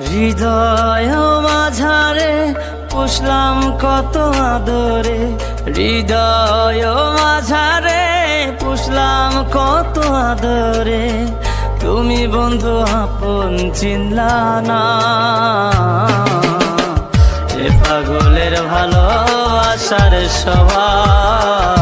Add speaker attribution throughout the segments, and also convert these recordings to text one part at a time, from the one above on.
Speaker 1: হৃদয় মাঝারে পুষলাম কত আদরে। হৃদয় মাঝারে পুষলাম কত আদরে। তুমি বন্ধু আপন চিনলা না এ পাগলের ভালোবাসার স্বভাব।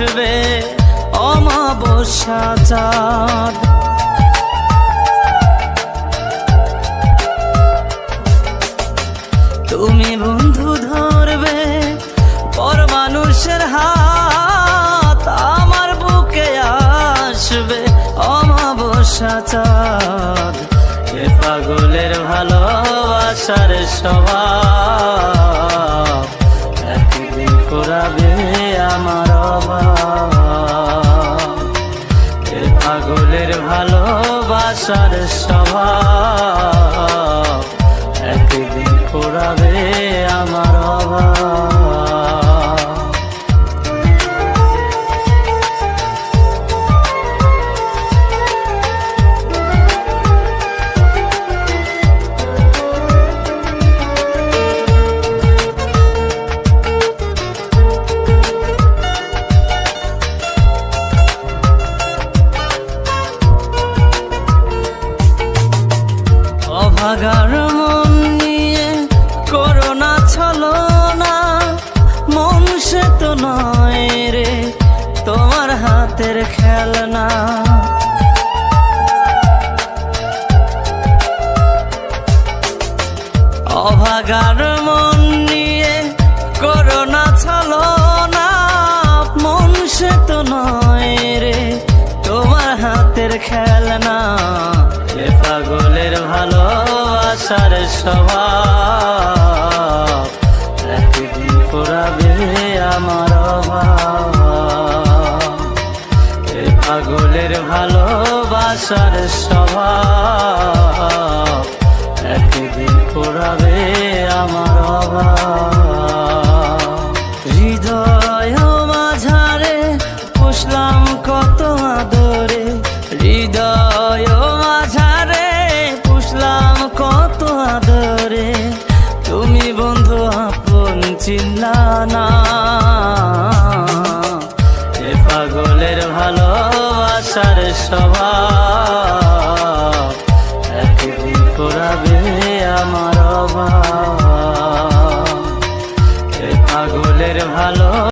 Speaker 1: আসবে অমাবস্যা চাঁদ। তুমি বন্ধু ধরবে পর মানুষের হাত, আমার বুকে আসবে অমাবস্যা চাঁদ। এ পাগলের ভালোবাসার একদিন করাবে আমার অভাব এ পাগলের ভালোবাসার স্বভাব। একদিন করাবে আমার অভাব। অভাগার মন নিয়ে করোনা ছলো না। মন সে তো নয় রে তোমার হাতের খেলনা। অভাগার মন নিয়ে করোনা ছলো না। মন সে তো নয় রে তোমার হাতের খেলনা। পাগলের ভালোবাসার স্বভাব, একদিন পুরাবে আমার এ পাগলের ভালোবাসার স্বভাব, একদিন পুরাবে আমার অভাব। হৃদয় মাঝারে পুষলাম কত আদরে স্বভাব আমার পাগলের ভালো